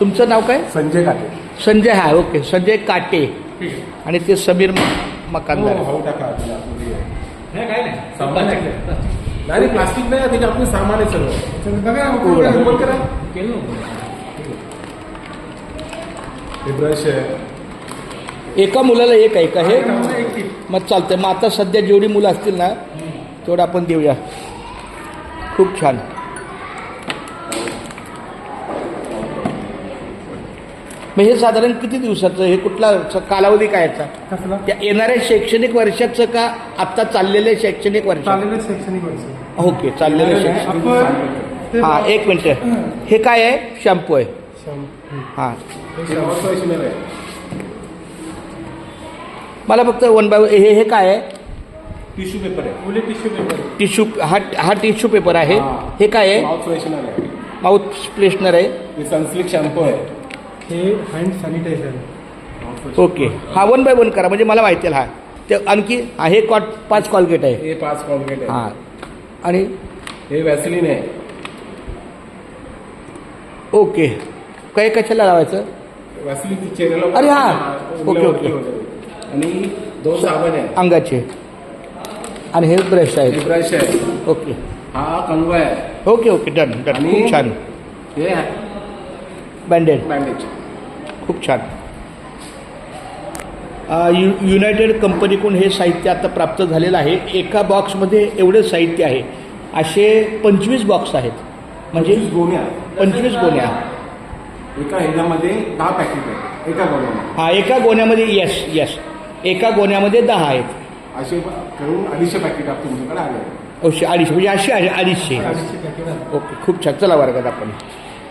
तुमचं नाव काय? संजय काटे. संजय हा ओके. संजय काटे. आणि ते समीर मकानदार. हो टाका आहे. नाही काय नाही. सामान आहे. नाही नाही, प्लास्टिक नाही त्याच्या आपलं सामान आहे सर्व बघा उघडा. ओपन करा. केलं नव्हतं. हे ब्रश आहे. एका मुलाला एक आहे का हे? हे एक टीप. मग चालतंय. मग आता सध्या जेवढी मुलं असतील ना तेवढं आपण देऊया. खूप छान. मग हे साधारण किती दिवसाचं हे कुठला कालावधी काय याचा? कसला? त्या येणाऱ्या शैक्षणिक वर्षाचं का आता चाललेल्या शैक्षणिक वर्ष? चाललेलं शैक्षणिक वर्ष. ओके चाललेलं शैक्षणिक आपण हां एक मिनटं. हे काय आहे? शॅम्पू आहे. हां. मला फक्त वन बाय हे हे काय आहे? टिश्यू पेपर आहे. ओले टिश्यू पेपर टिश्यू हा हा टिश्यू पेपर आहे. हां. हे काय आहे? माउथ फ्रेशनर आहे. माउथ फ्रेशनर आहे. हे सनसिल्क शॅम्पू आहे. हे हँड सॅनिटायझर ओके. हा वन बाय वन करा. म्हणजे मला माहिती आहे हा. ते आणखी हा हे कॉट पाच कॉलगेट आहे. हे पाच कॉलगेट आहे. हां. आणि? हे वॅसलिन आहे. ओके. काय कशाला लावायचं? वॅसलिन चेहऱ्याला अरे हा. Okay, okay. आणि दोन साबण आहे. अंगाचे. आणि हे ब्रश हे आहेत ब्रश आहे. ओके. हा कंगवा आहे. Okay okay. Done done. खूप छान. हे बँडेड बँडेज खूप छान. अ, यु युनायटेड कंपनीकडून हे साहित्य आता प्राप्त झालेलं आहे. एका बॉक्समध्ये एवढे साहित्य आहे. असे पंचवीस बॉक्स आहेत. म्हणजे म्हणजे गोण्या. पंचवीस गोण्या. एका ह्याच्यामध्ये दहा पॅकेट आहे एका गोण्यामध्ये. हा एका गोण्यामध्ये येस येस एका गोण्यामध्ये दहा आहेत. असे करून अडीचशे पॅकेट आप तुमच्याकडे आले अडीचशे म्हणजे असे आहे अडीचशे पॅकेट आहे ओके खूप छान. चला वर्गात आपण.